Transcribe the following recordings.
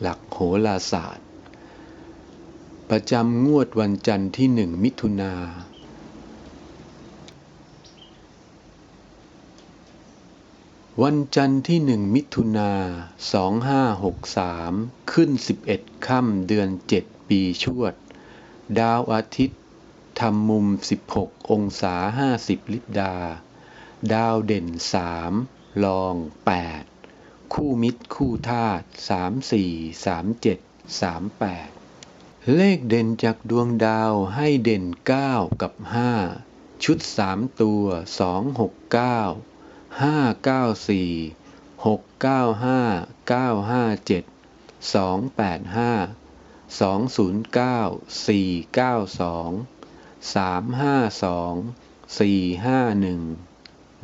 หลักโหราศาสตร์ ประจำงวดวันจันทร์ที่หนึ่งมิถุนาวันจันทร์ที่หนึ่งมิถุนาสองห้าหกสามขึ้นสิบเอ็ดค่ำเดือนเจ็ดปีชวด ดาวอาทิตย์ทำมุมสิบหกองศาห้าสิบลิบดา ดาวเด่นสามรองแปด คู่มิตรคู่ธาตุสามสี่สามเจ็ดสามแปดเลขเด่นจากดวงดาวให้เด่นเก้ากับห้าชุดสามตัวสองหกเก้าห้าเก้าสี่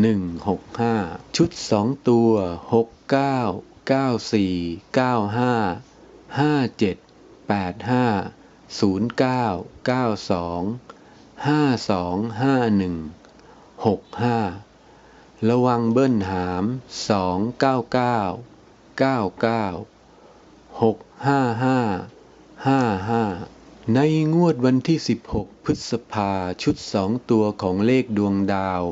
หนึ่งหกห้าชุดสองตัวหกเก้าเก้าสี่เก้าห้าห้าเจ็ดแปดห้าศูนย์เก้าเก้าสองห้าสองห้าหนึ่งหกห้าระวังเบิ้ลหามสองเก้าเก้าเก้าเก้าหกห้าห้าห้าห้าในงวดวันที่16พฤษภาชุดสองตัวของเลขดวงดาว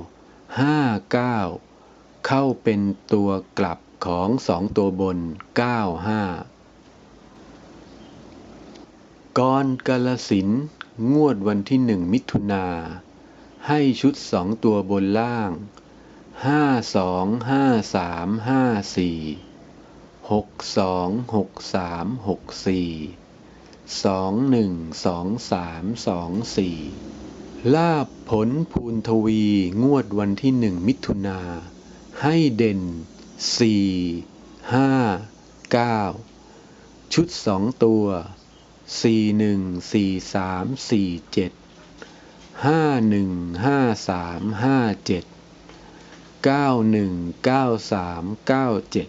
59 เข้าเป็นตัวกลับของสองตัวบน 95ก่อนกาลสินงวดวันที่หนึ่งมิถุนา ให้ชุดสองตัวบนล่าง 525354 626364 212324 ลาบผลภูนทวีงวดวันที่หนึ่งมิถุนา ให้เด่นสี่ห้าเก้าชุดสองตัวสี่หนึ่งสี่สามสี่เจ็ดห้าหนึ่งห้าสามห้าเจ็ดเก้าหนึ่งเก้าสามเก้าเจ็ด